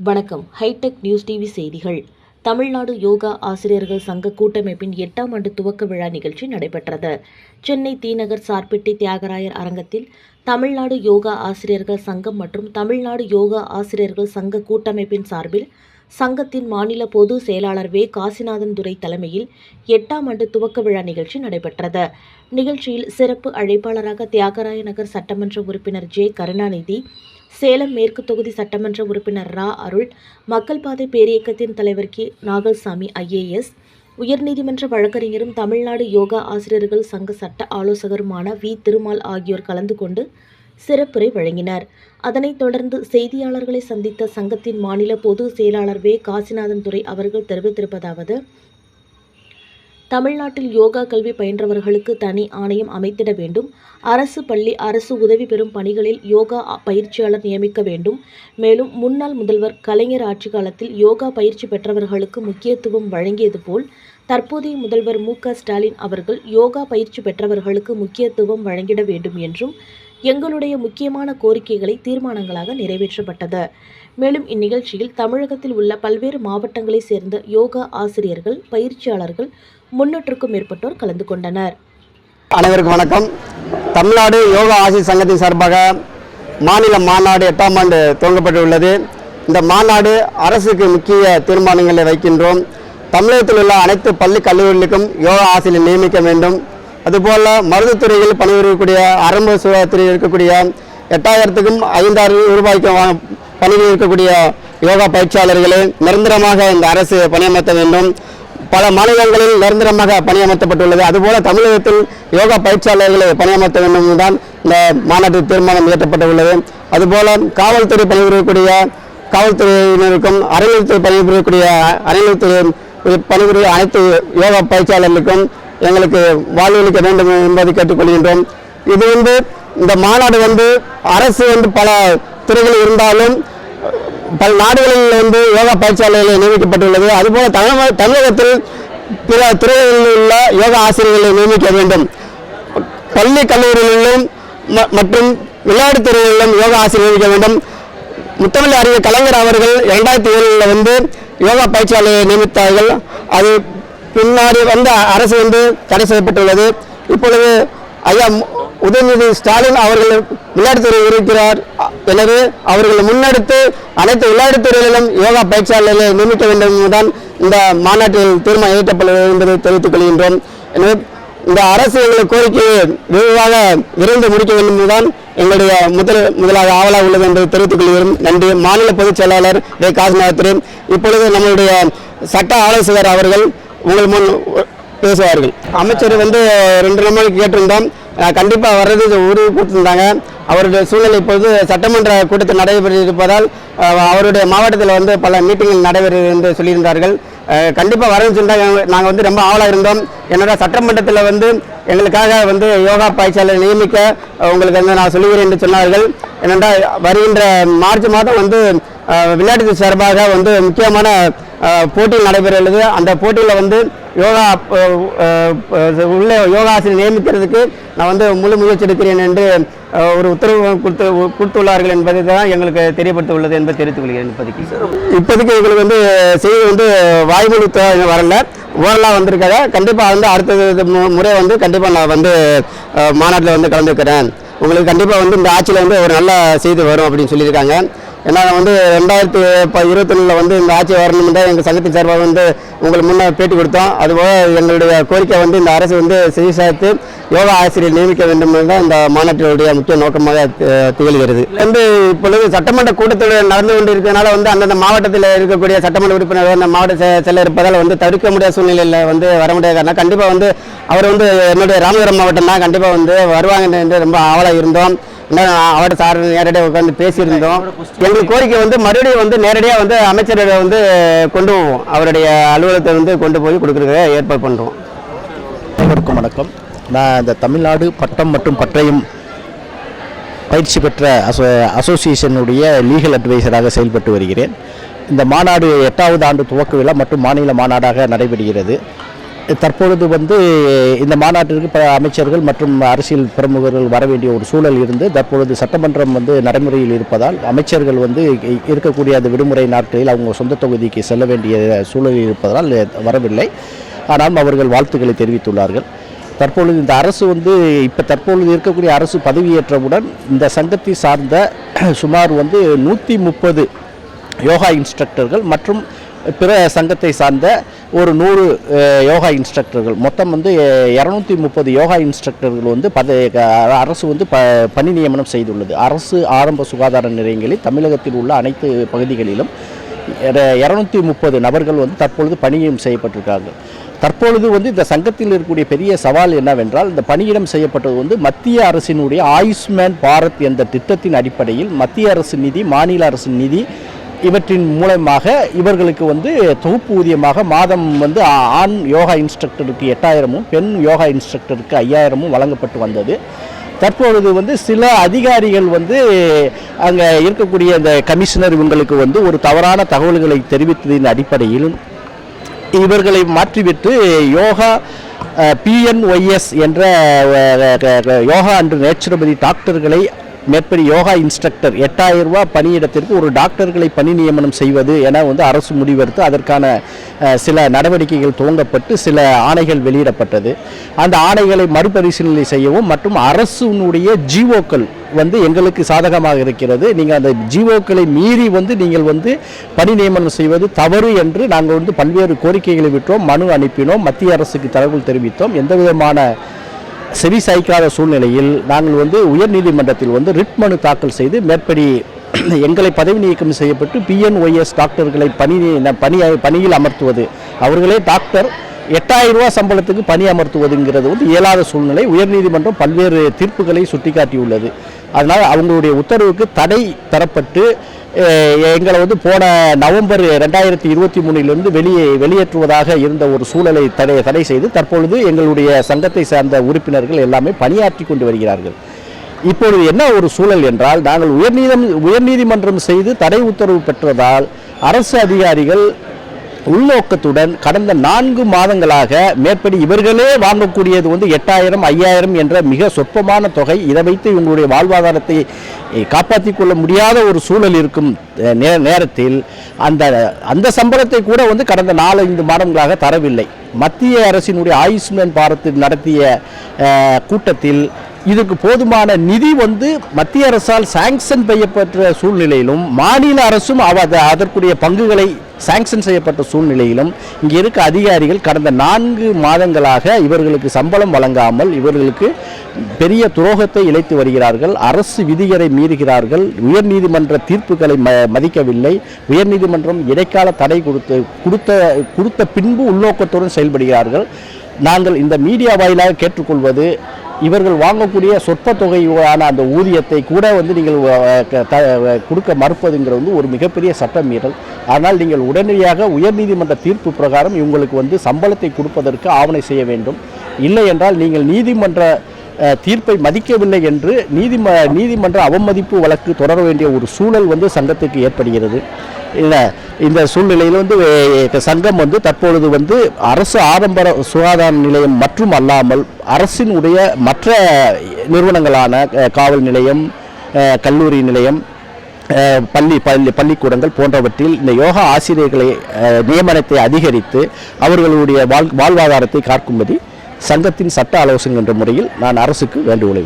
வணக்கம். Hitech news TV செய்திகள். தமிழ்நாடு யோகா ஆசிரியர்கள் சங்க கூட்டமைப்பின் எட்டாம் ஆண்டு துவக்க விழா நிகழ்ச்சி நடைபெற்றது. சென்னை தீநகர் சார்பெட்டி தியாகராயர் அரங்கத்தில் தமிழ்நாடு யோகா ஆசிரியர்கள் சங்கம் மற்றும் தமிழ்நாடு யோகா ஆசிரியர்கள் சங்க கூட்டமைப்பின் சார்பில் சங்கத்தின் மாநில பொது செயலாளர் வே. காசிநாதன் துரை தலைமையில் எட்டாம் ஆண்டு துவக்க விழா நிகழ்ச்சி நடைபெற்றது. நிகழ்ச்சியில் சிறப்பு அழைப்பாளராக தியாகராய நகர் சட்டமன்ற உறுப்பினர் ஜே. கருணாநிதி சேலம் மேற்கு தொகுதி சட்டமன்ற உறுப்பினர் ரா. அருள் மக்கள் பாதை பேரியக்கத்தின் தலைவர் கே. நாகல்சாமி ஐஏஎஸ் உயர்நீதிமன்ற வழக்கறிஞரும் தமிழ்நாடு யோகா ஆசிரியர்கள் சங்க சட்ட ஆலோசகருமான வி. திருமால் ஆகியோர் கலந்து கொண்டு சிறப்புரை வழங்கினர். அதனைத் தொடர்ந்து செய்தியாளர்களை சந்தித்த சங்கத்தின் மாநில பொது செயலாளர் வே. காசிநாதன் துறை அவர்கள் தெரிவித்திருப்பதாவது தமிழ்நாட்டில் யோகா கல்வி பயின்றவர்களுக்கு தனி ஆணையம் அமைத்திட வேண்டும். அரசு பள்ளி அரசு உதவி பெறும் பணிகளில் யோகா பயிற்சியாளர் நியமிக்க வேண்டும். மேலும் முன்னாள் முதல்வர் கலைஞர் ஆட்சி காலத்தில் யோகா பயிற்சி பெற்றவர்களுக்கு முக்கியத்துவம் வழங்கியது போல் தற்போதைய முதல்வர் மு. க. ஸ்டாலின் அவர்கள் யோகா பயிற்சி பெற்றவர்களுக்கு முக்கியத்துவம் வழங்கிட வேண்டும் என்றும் எங்களுடைய முக்கியமான கோரிக்கைகளை தீர்மானங்களாக நிறைவேற்றப்பட்டது. மேலும் இந்நிகழ்ச்சியில் தமிழகத்தில் உள்ள பல்வேறு மாவட்டங்களைச் சேர்ந்த யோகா ஆசிரியர்கள் பயிற்சியாளர்கள் முன்னூற்றுக்கும் மேற்பட்டோர் கலந்து கொண்டனர். அனைவருக்கும் வணக்கம். தமிழ்நாடு யோகா ஆசிரியர் சங்கத்தின் சார்பாக மாநில மாநாடு எட்டாம் ஆண்டு துவங்கப்பட்டுள்ளது. இந்த மாநாடு அரசுக்கு முக்கிய தீர்மானங்களை வைக்கின்றோம். தமிழகத்தில் உள்ள அனைத்து பள்ளி கல்லூரிகளுக்கும் யோகா ஆசிரியர் நியமிக்க வேண்டும். அதுபோல் மருந்துத்துறையில் பணிபுரியக்கூடிய அரம்பு சுகாதாரத்துறையில் இருக்கக்கூடிய எட்டாயிரத்துக்கும் ஐந்தாயிரம் ரூபாய்க்கும் வா- பணியில் இருக்கக்கூடிய யோகா பயிற்சியாளர்களை நிரந்தரமாக இந்த அரசு பணியமர்த்த வேண்டும். பல மாநிலங்களில் நிரந்தரமாக பணியமர்த்தப்பட்டுள்ளது. அதுபோல தமிழகத்தில் யோகா பயிற்சியாளர்களை பணியமர்த்த வேண்டும் என்றுதான் இந்த மாநாட்டில் தீர்மானம் இயற்றப்பட்டுள்ளது. அதுபோல காவல்துறை பணிபுரியக்கூடிய காவல்துறையினருக்கும் அறநிலையத்துறை பணிபுரியக்கூடிய அறநிலையத்துறை பணிபுரிய அனைத்து யோகா பயிற்சியாளர்களுக்கும் எங்களுக்கு வாழ்வளிக்க வேண்டும் என்பதை கேட்டுக்கொள்கின்றோம். இது வந்து இந்த மாநாடு வந்து அரசு வந்து பல துறைகள் இருந்தாலும் பல நாடுகளில் வந்து யோகா பயிற்சியாளர்கள் நியமிக்கப்பட்டுள்ளது. அதுபோல தமிழக தமிழகத்தில் பிற துறைகளில் உள்ள யோகா ஆசிரியர்களை நியமிக்க வேண்டும். பள்ளி கல்லூரிகளிலும் ம- மற்றும் விளையாட்டுத் துறைகளிலும் யோகா ஆசிரியர் நியமிக்க வேண்டும். முத்தமிழ் அறிஞர் கலைஞர் அவர்கள் இரண்டாயிரத்தி ஏழில் வந்து யோகா பயிற்சியாளர்களை நியமித்தார்கள். அது பின்னாடி வந்து அரசு வந்து தடை செய்யப்பட்டுள்ளது. இப்பொழுது ஐயா உதயநிதி ஸ்டாலின் அவர்கள் விளையாட்டுத்துறை இருக்கிறார். எனவே அவர்கள் முன்னெடுத்து அனைத்து விளையாட்டுத் துறைகளிலும் யோகா பயிற்சியாளர்களை நியமிக்க வேண்டும் என்பதுதான் இந்த மாநாட்டில் தீர்மானம் இயற்றப்படுவது என்பதை தெரிவித்துக் கொள்கின்றோம். எனவே இந்த அரசு எங்கள் கோரிக்கையை விரைவாக விரைந்து முடிக்க வேண்டும் என்பதுதான் எங்களுடைய முதல் முதலாக ஆவலாக உள்ளது என்பதை தெரிவித்துக் கொள்கிறோம். நன்றி. மாநில பொதுச் செயலாளர் வே. காசிநாத் இப்பொழுது நம்மளுடைய சட்ட ஆலோசகர் அவர்கள் உங்கள் முன் பேசுவார்கள். அமைச்சர் வந்து ரெண்டு நாளைக்கு கேட்டிருந்தோம். கண்டிப்பாக வர்றது உறுதி கொடுத்திருந்தாங்க அவருடைய சூழ்நிலை இப்பொழுது சட்டமன்ற கூட்டத்தில் நடைபெறிருப்பதால் அவருடைய மாவட்டத்தில் வந்து பல மீட்டிங்கள் நடைபெறுகிறது என்று சொல்லியிருந்தார்கள். கண்டிப்பாக கண்டிப்பா வரேன்னு சொன்னாங்க நாங்கள் வந்து ரொம்ப ஆவலாக இருந்தோம். என்னோட சட்டமன்றத்தில் வந்து எங்களுக்காக வந்து யோகா பயிற்சியாளர் நியமிக்க உங்களுக்கு வந்து நான் சொல்லுகிறேன் என்று சொன்னார்கள். என்னென்றால் வருகின்ற மார்ச் மாதம் வந்து விளையாட்டுத்துறை சார்பாக வந்து முக்கியமான அஹ், போட்டியில் நடைபெறுகிறது அந்த போட்டியில் வந்து யோகா அஹ், அஹ், உள்ள நியமிக்கிறதுக்கு நான் வந்து முழு முயற்சி எடுக்கிறேன் என்று ஒரு உத்தரவு கொடுத்து கொடுத்துள்ளார்கள் என்பதை தான் எங்களுக்கு தெரியப்படுத்த உள்ளது என்பதை தெரிவித்துக் கொள்கிறேன் இப்போதைக்கு. இப்போதைக்கு எங்களுக்கு வந்து செய்தி வந்து வாய்மொழி வரல. ஓரலாக வந்திருக்காங்க. கண்டிப்பாக வந்து அடுத்த மு- முறை வந்து கண்டிப்பாக நான் வந்து மாநாட்டில் வந்து கலந்துக்கிறேன். உங்களுக்கு கண்டிப்பாக வந்து இந்த ஆட்சியில் வந்து ஒரு நல்ல செய்தி வரும் அப்படின்னு சொல்லியிருக்காங்க. ஏன்னா வந்து ரெண்டாயிரத்தி இப்போ இருபத்தொன்னில் வந்து இந்த ஆட்சி வரணும் தான் எங்கள் சங்கத்தின் சார்பாக வந்து உங்களுக்கு முன்னே பேட்டி கொடுத்தோம். அதுபோக எங்களுடைய கோரிக்கை வந்து இந்த அரசு வந்து செய்தி யோகா ஆசிரியர் நியமிக்க வேண்டும் தான் இந்த மாநாட்டினுடைய முக்கிய நோக்கமாக திகழ்கிறது. வந்து இப்பொழுது சட்டமன்ற கூட்டத்தொடர் நடந்து கொண்டு இருக்கிறதுனால வந்து அந்தந்த மாவட்டத்தில் இருக்கக்கூடிய சட்டமன்ற உறுப்பினர் அந்த மாவட்ட செல்ல இருப்பதால் வந்து தவிர்க்க முடியாத சூழ்நிலையில் வந்து வர முடியாதுனா கண்டிப்பாக வந்து அவர் வந்து என்னுடைய ராமபுரம் மாவட்டம் தான். கண்டிப்பாக வந்து வருவாங்க என்று ரொம்ப ஆவலாக இருந்தோம். இன்னும் அவர்கிட்ட சார் நேரடியாக உட்காந்து பேசியிருந்தோம். எங்களுக்கு கோரிக்கை வந்து மறுபடியும் வந்து நேரடியாக வந்து அமைச்சரிடம் வந்து கொண்டு போவோம். அவருடைய அலுவலகத்தை வந்து கொண்டு போய் கொடுக்குறதுக்கு ஏற்பாடு பண்ணுறோம் அனைவருக்கும் வணக்கம். நான் இந்த தமிழ்நாடு பட்டம் மற்றும் பட்டயம் பயிற்சி பெற்ற அசோ அசோசியேஷனுடைய லீகல் அட்வைசராக செயல்பட்டு வருகிறேன். இந்த மாநாடு எட்டாவது ஆண்டு துவக்க விழா மற்றும் மாநில மாநாடாக நடைபெறுகிறது. தற்பொழுது வந்து இந்த மாநாட்டிற்கு பல அமைச்சர்கள் மற்றும் அரசியல் பிரமுகர்கள் வர வேண்டிய ஒரு சூழல் இருந்து தற்பொழுது சட்டமன்றம் வந்து நடைமுறையில் இருப்பதால் அமைச்சர்கள் வந்து இருக்கக்கூடிய அந்த விடுமுறை நாட்களில் அவங்க சொந்த தொகுதிக்கு செல்ல வேண்டிய சூழல் இருப்பதால் வரவில்லை. ஆனால் அவர்கள் வாழ்த்துக்களை தெரிவித்துள்ளார்கள். தற்பொழுது இந்த அரசு வந்து இப்போ தற்பொழுது இருக்கக்கூடிய அரசு பதவியேற்றவுடன் இந்த சங்கத்தை சார்ந்த சுமார் வந்து நூற்றி முப்பது யோகா இன்ஸ்ட்ரக்டர்கள் மற்றும் பிற சங்கத்தை சார்ந்த ஒரு நூறு யோகா இன்ஸ்ட்ரக்டர்கள். மொத்தம் வந்து இரநூத்தி முப்பது யோகா இன்ஸ்ட்ரக்டர்கள் வந்து பத அரசு வந்து ப பணி நியமனம் செய்துள்ளது. அரசு ஆரம்ப சுகாதார நிலையங்களில் தமிழகத்தில் உள்ள அனைத்து பகுதிகளிலும் இரநூத்தி முப்பது நபர்கள் வந்து தற்பொழுது பணியம் செய்யப்பட்டிருக்காங்க தற்பொழுது வந்து இந்த சங்கத்தில் இருக்கக்கூடிய பெரிய சவால் என்னவென்றால் இந்த பணியிடம் செய்யப்பட்டது வந்து மத்திய அரசினுடைய ஆயுஷ்மேன் பாரத் என்ற திட்டத்தின் அடிப்படையில் மத்திய அரசு நிதி மாநில அரசு நிதி இவற்றின் மூலமாக இவர்களுக்கு வந்து தொகுப்பு ஊதியமாக மாதம் வந்து ஆண் யோகா இன்ஸ்ட்ரக்டருக்கு எட்டாயிரமும் பெண் யோகா இன்ஸ்ட்ரக்டருக்கு ஐயாயிரமும் வழங்கப்பட்டு வந்தது. தற்பொழுது வந்து சில அதிகாரிகள் வந்து அங்கே இருக்கக்கூடிய அந்த கமிஷனர் இவங்களுக்கு வந்து ஒரு தவறான தகவல்களை தெரிவித்ததின் அடிப்படையில் இவர்களை மாற்றிவிட்டு யோகா பிஎன்ஒய்எஸ் என்ற யோகா அன்று நேச்சுரோபதி டாக்டர்களை மேற்படி யோகா இன்ஸ்ட்ரக்டர் எட்டாயிரம் ரூபா பணியிடத்திற்கு ஒரு டாக்டர்களை பணி நியமனம் செய்வது என வந்து அரசு முடிவெடுத்து அதற்கான சில நடவடிக்கைகள் துவங்கப்பட்டு சில ஆணைகள் வெளியிடப்பட்டது. அந்த ஆணைகளை மறுபரிசீலனை செய்யவும் மற்றும் அரசுனுடைய ஜிஓக்கள் வந்து எங்களுக்கு சாதகமாக இருக்கிறது. நீங்கள் அந்த ஜிஓக்களை மீறி வந்து நீங்கள் வந்து பணி நியமனம் செய்வது தவறு என்று நாங்கள் வந்து பல்வேறு கோரிக்கைகளை விட்டோம் மனு அனுப்பினோம் மத்திய அரசுக்கு தகவல் தெரிவித்தோம். எந்த விதமான செவி சாய்க்காத சூழ்நிலையில் நாங்கள் வந்து உயர்நீதிமன்றத்தில் வந்து ரிட் மனு தாக்கல் செய்து மேற்படி எங்களை பதவி நீக்கம் செய்யப்பட்டு பிஎன்ஒய்எஸ் டாக்டர்களை பணி பணி பணியில் அமர்த்துவது. அவர்களே டாக்டர். எட்டாயிரம் சம்பளத்துக்கு பணி அமர்த்துவதுங்கிறது வந்து இயலாத சூழ்நிலை. உயர்நீதிமன்றம் பல்வேறு தீர்ப்புகளை சுட்டிக்காட்டியுள்ளது. அதனால் அவங்களுடைய உத்தரவுக்கு தடை தரப்பட்டு எங்களை வந்து போன நவம்பர் ரெண்டாயிரத்தி இருபத்தி மூணிலிருந்து வெளியே வெளியேற்றுவதாக இருந்த ஒரு சூழலை தடை தடை செய்து தற்பொழுது எங்களுடைய சங்கத்தை சார்ந்த உறுப்பினர்கள் எல்லாமே பணியாற்றி கொண்டு வருகிறார்கள். இப்பொழுது என்ன ஒரு சூழல் என்றால் நாங்கள் உயர்நீதம் உயர்நீதிமன்றம் செய்து தடை உத்தரவு பெற்றதால் அரசு அதிகாரிகள் உள்நோக்கத்துடன் கடந்த நான்கு மாதங்களாக மேற்படி இவர்களே வாங்கக்கூடியது வந்து எட்டாயிரம் ஐயாயிரம் என்ற மிக சொற்பமான தொகை. இதை வைத்து இவங்களுடைய வாழ்வாதாரத்தை காப்பாற்றிக் கொள்ள முடியாத ஒரு சூழல் இருக்கும் நே- நேரத்தில் அந்த அந்த சம்பளத்தை கூட வந்து கடந்த நாலஞ்சு மாதங்களாக தரவில்லை. மத்திய அரசினுடைய ஆயுஷ்மான் பாரத்தில் நடத்திய கூட்டத்தில் இதுக்கு போதுமான நிதி வந்து மத்திய அரசால் சாங்ஷன் செய்யப்பட்ட சூழ்நிலையிலும் மாநில அரசும் அவ அதற்குரிய பங்குகளை சாங்ஷன் செய்யப்பட்ட சூழ்நிலையிலும் இங்கே இருக்க அதிகாரிகள் கடந்த நான்கு மாதங்களாக இவர்களுக்கு சம்பளம் வழங்காமல் இவர்களுக்கு பெரிய துரோகத்தை இழைத்து வருகிறார்கள். அரசு விதிகளை மீறுகிறார்கள். உயர்நீதிமன்ற தீர்ப்புகளை ம மதிக்கவில்லை. உயர்நீதிமன்றம் இடைக்கால தடை கொடுத்து கொடுத்த கொடுத்த பின்பு உள்நோக்கத்துடன் செயல்படுகிறார்கள். நாங்கள் இந்த மீடியா வாயிலாக கேட்டுக்கொள்வது இவர்கள் வாங்கக்கூடிய சொற்ப தொகையான அந்த ஊதியத்தை கூட வந்து நீங்கள் த- கொடுக்க மறுப்பதுங்கிறது வந்து ஒரு மிகப்பெரிய சட்ட மீறல். ஆனால் நீங்கள் உடனடியாக உயர்நீதிமன்ற தீர்ப்பு பிரகாரம் இவங்களுக்கு வந்து சம்பளத்தை கொடுப்பதற்கு ஆவணை செய்ய வேண்டும். இல்லை என்றால் நீங்கள் நீதிமன்ற தீர்ப்பை மதிக்கவில்லை என்று நீதிம நீதிமன்ற அவமதிப்பு வழக்கு தொடர வேண்டிய ஒரு சூழல் வந்து சங்கத்துக்கு ஏற்படுகிறது. இல்லை இந்த சூழ்நிலையில் வந்து சங்கம் வந்து தற்பொழுது வந்து அரசு ஆரம்ப சுகாதார நிலையம் மற்றும் அல்லாமல் அரசினுடைய மற்ற நிறுவனங்களான காவல் நிலையம் கல்லூரி நிலையம் பள்ளி பள்ளி பள்ளிக்கூடங்கள் போன்றவற்றில் இந்த யோகா ஆசிரியர்களை நியமனத்தை அதிகரித்து அவர்களுடைய வாழ் வாழ்வாதாரத்தை காக்கும்படி சங்கத்தின் சட்ட ஆலோசனை என்ற முறையில் நான் அரசுக்கு வேண்டுகோளை